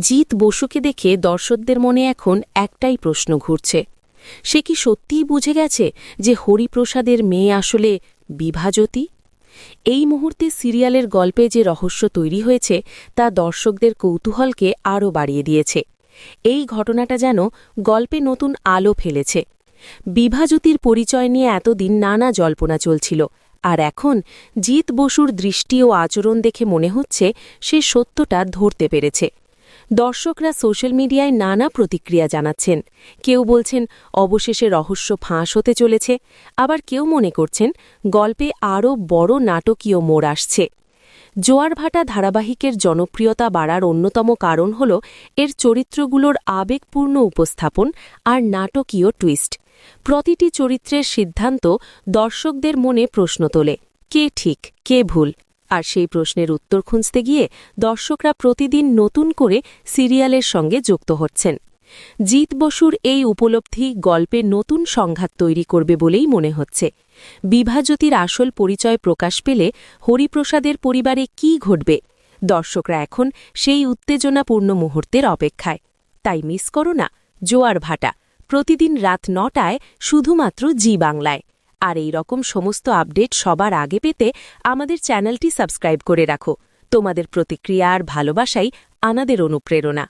জিৎ বসুকে দেখে দর্শকদের মনে এখন একটাই প্রশ্ন ঘুরছে। সে কি সত্যিই বুঝে গেছে যে হরিপ্রসাদের মেয়ে আসলে বিভাজ্যোতি? এই মুহূর্তে সিরিয়ালের গল্পে যে রহস্য তৈরি হয়েছে, তা দর্শকদের কৌতূহলকে আরও বাড়িয়ে দিয়েছে। এই ঘটনাটা যেন গল্পে নতুন আলো ফেলেছে। বিভাজ্যোতির পরিচয় নিয়ে এতদিন নানা জল্পনা চলছিল, আর এখন জিৎ বসুর দৃষ্টি ও আচরণ দেখে মনে হচ্ছে সে সত্যটা ধরতে পেরেছে। দর্শকরা সোশ্যাল মিডিয়ায় নানা প্রতিক্রিয়া জানাচ্ছেন। কেউ বলছেন, অবশেষে রহস্য ফাঁস হতে চলেছে। আবার কেউ মনে করছেন, গল্পে আরও বড় নাটকীয় মোড় আসছে। জোয়ারভাটা ধারাবাহিকের জনপ্রিয়তা বাড়ার অন্যতম কারণ হল এর চরিত্রগুলোর আবেগপূর্ণ উপস্থাপন আর নাটকীয় টুইস্ট। প্রতিটি চরিত্রের সিদ্ধান্ত দর্শকদের মনে প্রশ্ন তোলে, কে ঠিক, কে ভুল? আর সেই প্রশ্নের উত্তর খুঁজতে গিয়ে দর্শকরা প্রতিদিন নতুন করে সিরিয়ালের সঙ্গে যুক্ত হচ্ছেন। জিৎ বসুর এই উপলব্ধি গল্পে নতুন সংঘাত তৈরি করবে বলেই মনে হচ্ছে। বিভাজ্যোতির আসল পরিচয় প্রকাশ পেলে হরিপ্রসাদের পরিবারে কি ঘটবে? দর্শকরা এখন সেই উত্তেজনাপূর্ণ মুহূর্তের অপেক্ষায়। তাই মিস করো না, জোয়ার ভাটা। প্রতিদিন রাত নটায় শুধুমাত্র জি বাংলায়। আর এই রকম সমস্ত আপডেট সবার আগে পেতে আমাদের চ্যানেলটি সাবস্ক্রাইব করে রাখো। তোমাদের প্রতিক্রিয়া আর ভালোবাসাই আনাদের অনুপ্রেরণা।